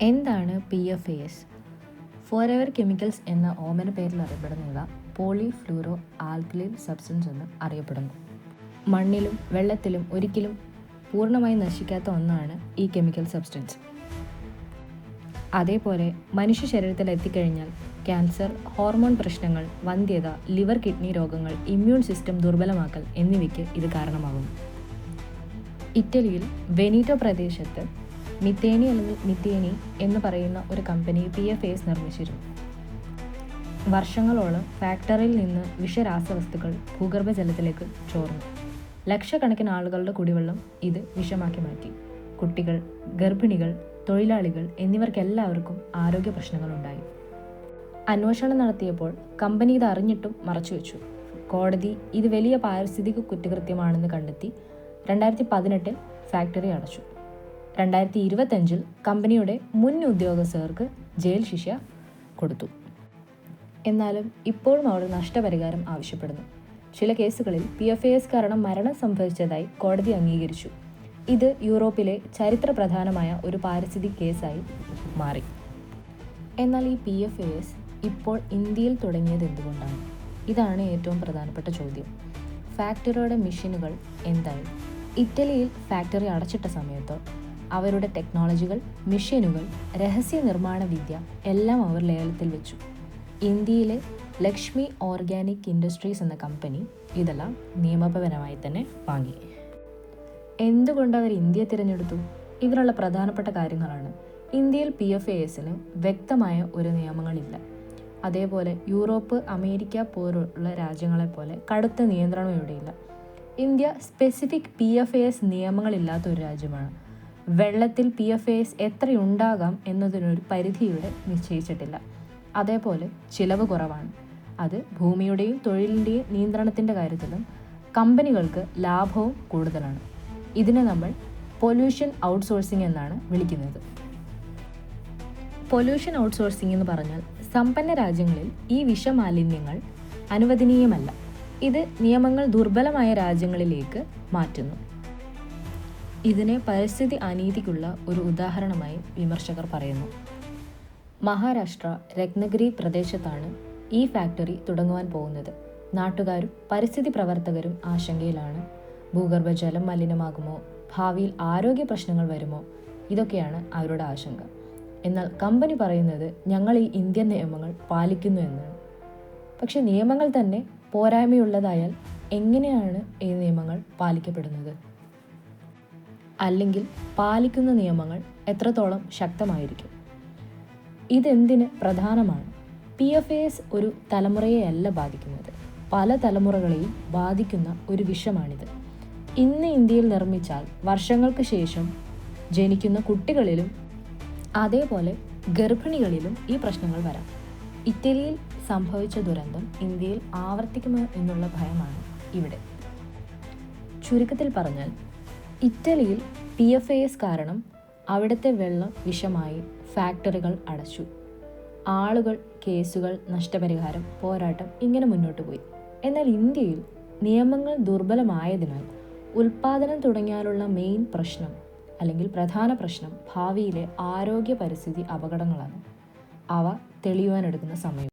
എന്താണ് P F S ever chemicals എന്ന ഓമന പേരിൽ അറിയപ്പെടുന്നവ പോളി ഫ്ലൂറോ ആൽക്കലൈൻ സബ്സ്റ്റൻസ് എന്ന് അറിയപ്പെടുന്നു. മണ്ണിലും വെള്ളത്തിലും ഒരിക്കലും പൂർണമായി നശിക്കാത്ത ഒന്നാണ് ഈ കെമിക്കൽ സബ്സ്റ്റൻസ് അതേപോലെ മനുഷ്യ ശരീരത്തിൽ എത്തിക്കഴിഞ്ഞാൽ ക്യാൻസർ ഹോർമോൺ പ്രശ്നങ്ങൾ വന്ധ്യത ലിവർ കിഡ്നി രോഗങ്ങൾ ഇമ്മ്യൂൺ സിസ്റ്റം ദുർബലമാക്കൽ എന്നിവയ്ക്ക് ഇത് കാരണമാകും ഇറ്റലിയിൽ വെനീറ്റോ പ്രദേശത്ത് മിത്തേനി അല്ലെങ്കിൽ മിത്തേനി എന്ന് പറയുന്ന ഒരു കമ്പനി പി എഫ് എസ് നിർമ്മിച്ചിരുന്നു. വർഷങ്ങളോളം ഫാക്ടറിയിൽ നിന്ന് വിഷരാസവസ്തുക്കൾ ഭൂഗർഭജലത്തിലേക്ക് ചോർന്നു. ലക്ഷക്കണക്കിന് ആളുകളുടെ കുടിവെള്ളം ഇത് വിഷമാക്കി മാറ്റി. കുട്ടികൾ ഗർഭിണികൾ തൊഴിലാളികൾ എന്നിവർക്കെല്ലാവർക്കും ആരോഗ്യ പ്രശ്നങ്ങളുണ്ടായി. അന്വേഷണം നടത്തിയപ്പോൾ കമ്പനി ഇത് അറിഞ്ഞിട്ടും മറച്ചുവെച്ചു. കോടതി ഇത് വലിയ പാരിസ്ഥിതിക കുറ്റകൃത്യമാണെന്ന് കണ്ടെത്തി രണ്ടായിരത്തി പതിനെട്ടിൽ ഫാക്ടറി അടച്ചു. രണ്ടായിരത്തി ഇരുപത്തഞ്ചിൽ കമ്പനിയുടെ മുൻ ഉദ്യോഗസ്ഥർക്ക് ജയിൽ ശിക്ഷ കൊടുത്തു. എന്നാലും ഇപ്പോഴും അവർ നഷ്ടപരിഹാരം ആവശ്യപ്പെടുന്നു. ചില കേസുകളിൽ പി എഫ് എസ് കാരണം മരണം സംഭവിച്ചതായി കോടതി അംഗീകരിച്ചു. ഇത് യൂറോപ്പിലെ ചരിത്ര പ്രധാനമായ ഒരു പാരിസ്ഥിതിക കേസായി മാറി. എന്നാൽ ഈ പി എഫ് എസ് ഇപ്പോൾ ഇന്ത്യയിൽ തുടങ്ങിയത് എന്തുകൊണ്ടാണ്? ഇതാണ് ഏറ്റവും പ്രധാനപ്പെട്ട ചോദ്യം. ഫാക്ടറിയുടെ മെഷീനുകൾ എന്തായി? ഇറ്റലിയിൽ ഫാക്ടറി അടച്ചിട്ട സമയത്ത് അവരുടെ ടെക്നോളജികൾ മെഷീനുകൾ രഹസ്യ നിർമ്മാണ വിദ്യ എല്ലാം അവർ ലേലത്തിൽ വെച്ചു. ഇന്ത്യയിലെ ലക്ഷ്മി ഓർഗാനിക് ഇൻഡസ്ട്രീസ് എന്ന കമ്പനി ഇതെല്ലാം നിയമപരമായി തന്നെ വാങ്ങി. എന്തുകൊണ്ട് അവർ ഇന്ത്യ തിരഞ്ഞെടുത്തു? ഇതിനുള്ള പ്രധാനപ്പെട്ട കാര്യങ്ങളാണ്. ഇന്ത്യയിൽ പി എഫ് എസിന് വ്യക്തമായ ഒരു നിയമങ്ങളില്ല. അതേപോലെ യൂറോപ്പ് അമേരിക്ക പോലുള്ള രാജ്യങ്ങളെ പോലെ കടുത്ത നിയന്ത്രണം ഇവിടെയില്ല India specific P F S നിയമങ്ങളില്ലാത്ത ഒരു രാജ്യമാണ്. വെള്ളത്തിൽ പി എഫ് എസ് എത്രയുണ്ടാകാം എന്നതിനൊരു പരിധി ഇവിടെ നിശ്ചയിച്ചിട്ടില്ല. അതേപോലെ ചിലവ് കുറവാണ്. അത് ഭൂമിയുടെയും തൊഴിലിന്റെയും നിയന്ത്രണത്തിന്റെ കാര്യത്തിലും കമ്പനികൾക്ക് ലാഭവും കൂടുതലാണ്. ഇതിനെ നമ്മൾ പൊല്യൂഷൻ ഔട്ട്സോഴ്സിംഗ് എന്നാണ് വിളിക്കുന്നത്. പൊല്യൂഷൻ ഔട്ട്സോഴ്സിംഗ് എന്ന് പറഞ്ഞാൽ സമ്പന്ന രാജ്യങ്ങളിൽ ഈ വിഷമാലിന്യങ്ങൾ അനുവദനീയമല്ല. ഇത് നിയമങ്ങൾ ദുർബലമായ രാജ്യങ്ങളിലേക്ക് മാറ്റുന്നു. ഇതിനെ പരിസ്ഥിതി അനീതിക്കുള്ള ഒരു ഉദാഹരണമായി വിമർശകർ പറയുന്നു. മഹാരാഷ്ട്ര രത്നഗിരി പ്രദേശത്താണ് ഈ ഫാക്ടറി തുടങ്ങുവാൻ പോകുന്നത്. നാട്ടുകാരും പരിസ്ഥിതി പ്രവർത്തകരും ആശങ്കയിലാണ്. ഭൂഗർഭജലം മലിനമാകുമോ? ഭാവിയിൽ ആരോഗ്യ പ്രശ്നങ്ങൾ വരുമോ? ഇതൊക്കെയാണ് അവരുടെ ആശങ്ക. എന്നാൽ കമ്പനി പറയുന്നത് ഞങ്ങൾ ഈ ഇന്ത്യൻ നിയമങ്ങൾ പാലിക്കുന്നു എന്നാണ്. പക്ഷെ നിയമങ്ങൾ തന്നെ പോരായ്മയുള്ളതായാൽ എങ്ങനെയാണ് ഈ നിയമങ്ങൾ പാലിക്കപ്പെടുന്നത്? അല്ലെങ്കിൽ പാലിക്കുന്ന നിയമങ്ങൾ എത്രത്തോളം ശക്തമായിരിക്കും? ഇതെന്തിന് പ്രധാനമാണ്? പി എഫ് എസ് ഒരു തലമുറയെയല്ല ബാധിക്കുന്നത്. പല തലമുറകളെയും ബാധിക്കുന്ന ഒരു വിഷമാണിത്. ഇന്ന് ഇന്ത്യയിൽ നിർമ്മിച്ചാൽ വർഷങ്ങൾക്ക് ശേഷം ജനിക്കുന്ന കുട്ടികളിലും അതേപോലെ ഗർഭിണികളിലും ഈ പ്രശ്നങ്ങൾ വരാം. ഇറ്റലിയിൽ സംഭവിച്ച ദുരന്തം ഇന്ത്യയിൽ ആവർത്തിക്കുമോ എന്നുള്ള ഭയമാണ് ഇവിടെ. ചുരുക്കത്തിൽ പറഞ്ഞാൽ ഇറ്റലിയിൽ പി എഫ് എ എസ് കാരണം അവിടുത്തെ വെള്ളം വിഷമായി ഫാക്ടറികൾ അടച്ചു. ആളുകൾ കേസുകൾ നഷ്ടപരിഹാരം പോരാട്ടം ഇങ്ങനെ മുന്നോട്ട് പോയി. എന്നാൽ ഇന്ത്യയിൽ നിയമങ്ങൾ ദുർബലമായതിനാൽ ഉൽപാദനം തുടങ്ങിയാലുള്ള മെയിൻ പ്രശ്നം അല്ലെങ്കിൽ പ്രധാന പ്രശ്നം ഭാവിയിലെ ആരോഗ്യ പരിസ്ഥിതി അപകടങ്ങളാണ്. അവ തെളിയുവാനെടുക്കുന്ന സമയം.